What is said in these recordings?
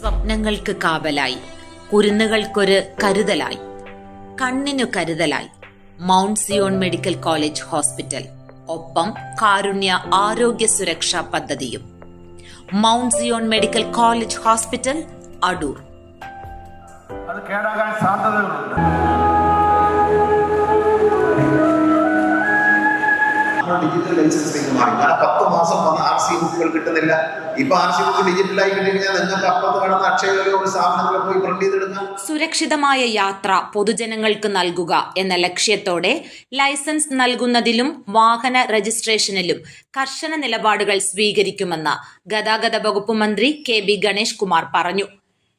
സ്വപ്നങ്ങൾക്ക് കാവലായി. കുരുന്നുകൾക്കൊരു കരുതലായി. കണ്ണിനു കരുതലായി. Mount Zion medical college hospital. ഒപ്പം കാരുണ്യ ആരോഗ്യ സുരക്ഷാ പദ്ധതിയും. Mount Zion medical college hospital Adoor. അത് കേടാകാൻ സാധ്യതകളുണ്ട്. ഡിജിറ്റൽ ലൈസൻസിലേക്ക് മാറി കാരണം പത്ത് മാസം വന്ന ആർ സി ബുക്കുകൾ കിട്ടുന്നില്ല. ഇപ്പൊ ആർ സി ബുക്ക് ഡിജിറ്റലായി കിട്ടിക്കഴിഞ്ഞാൽ നിങ്ങൾക്ക് അപ്പുറത്ത് കിടന്ന അക്ഷയയിലോ സ്ഥാപനത്തിലോ പോയി പ്രിന്റ് ചെയ്തെടുക്കാം. സുരക്ഷിതമായ യാത്ര പൊതുജനങ്ങൾക്ക് നൽകുക എന്ന ലക്ഷ്യത്തോടെ ലൈസൻസ് നൽകുന്നതിലും വാഹന രജിസ്ട്രേഷനിലും കർശന നിലപാടുകൾ സ്വീകരിക്കുമെന്ന് ഗതാഗത വകുപ്പ് മന്ത്രി കെ ബി ഗണേഷ് കുമാർ പറഞ്ഞു.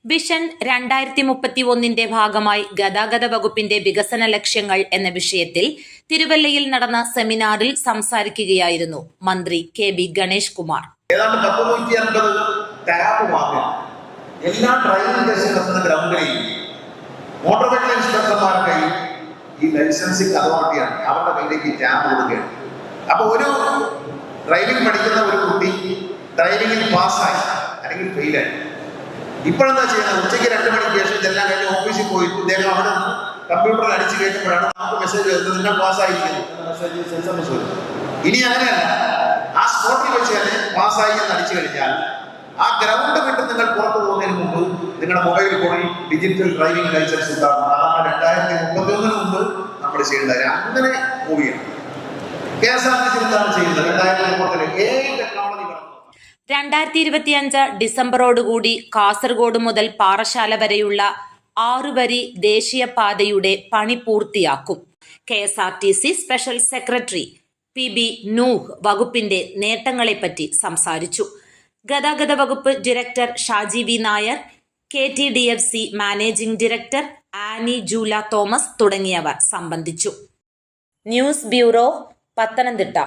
വിഷൻ രണ്ടായിരത്തി മുപ്പത്തി ഒന്നിന്റെ ഭാഗമായി ഗതാഗത വകുപ്പിന്റെ വികസന ലക്ഷ്യങ്ങൾ എന്ന വിഷയത്തിൽ തിരുവല്ലയിൽ നടന്ന സെമിനാറിൽ സംസാരിക്കുകയായിരുന്നു മന്ത്രി കെ ബി ഗണേഷ് കുമാർ. ഏതാണ്ട് പത്ത് നൂറ്റി അൻപത് എല്ലാ ഡ്രൈവിംഗ് നടത്തുന്ന ഗ്രൗണ്ടിലെയും മോട്ടോർ വെഹിക്കിൾ ഇൻസ്പെക്ടർമാരുടെയും ഈ ലൈസൻസിങ് അതോറിറ്റിയാണ് അവരുടെ കയ്യിലേക്ക് ടാബ് കൊടുക്കുകയാണ്. അപ്പൊ ഒരു ഡ്രൈവിംഗ് പഠിക്കുന്ന ഒരു കുട്ടി ഡ്രൈവിംഗിൽ പാസ്സായി അല്ലെങ്കിൽ ഫെയിലായി ഇപ്പോഴെന്താ ചെയ്യുന്നത്? ഉച്ചയ്ക്ക് രണ്ട് മണിക്ക് ശേഷം ഇതെല്ലാം കഴിഞ്ഞ് ഓഫീസിൽ പോയി ഇദ്ദേഹം അവിടെ നിന്ന് കമ്പ്യൂട്ടറിൽ അടിച്ചു കയറ്റുമ്പോഴാണ് നമുക്ക് മെസ്സേജ് വരുന്നത്. നിങ്ങൾ പാസ്സായിരിക്കുന്നു മെസ്സേജ് എസ് വരും ഇനി അങ്ങനെയല്ല. ആ സ്പോട്ടിൽ വെച്ച് തന്നെ പാസ്സായി എന്ന് അടിച്ചു കഴിഞ്ഞാൽ ആ ഗ്രൗണ്ട് വിട്ട് നിങ്ങൾ പുറത്തു പോകുന്നതിന് മുമ്പ് നിങ്ങളുടെ മൊബൈൽ ഫോണിൽ ഡിജിറ്റൽ ഡ്രൈവിംഗ് ലൈസൻസ് ഉണ്ടാകും. അതാണ് രണ്ടായിരത്തി മുപ്പത്തി ഒന്നിന് മുമ്പ് നമ്മൾ ചെയ്യേണ്ടത്. അങ്ങനെ മൂവിയാണ് K S R T C എന്താണ് ചെയ്യുന്നത്? രണ്ടായിരത്തി ഇരുപത്തിയഞ്ച് ഡിസംബറോടുകൂടി കാസർഗോഡ് മുതൽ പാറശാല വരെയുള്ള ആറുവരി ദേശീയപാതയുടെ പണി പൂർത്തിയാക്കും. K S R T C special secretary P B Nooh വകുപ്പിന്റെ നേട്ടങ്ങളെപ്പറ്റി സംസാരിച്ചു. ഗതാഗത വകുപ്പ് director Shaji V Nair K T D F C managing director Annie Jula Thomas തുടങ്ങിയവർ സംബന്ധിച്ചു. News bureau Pathanamthitta.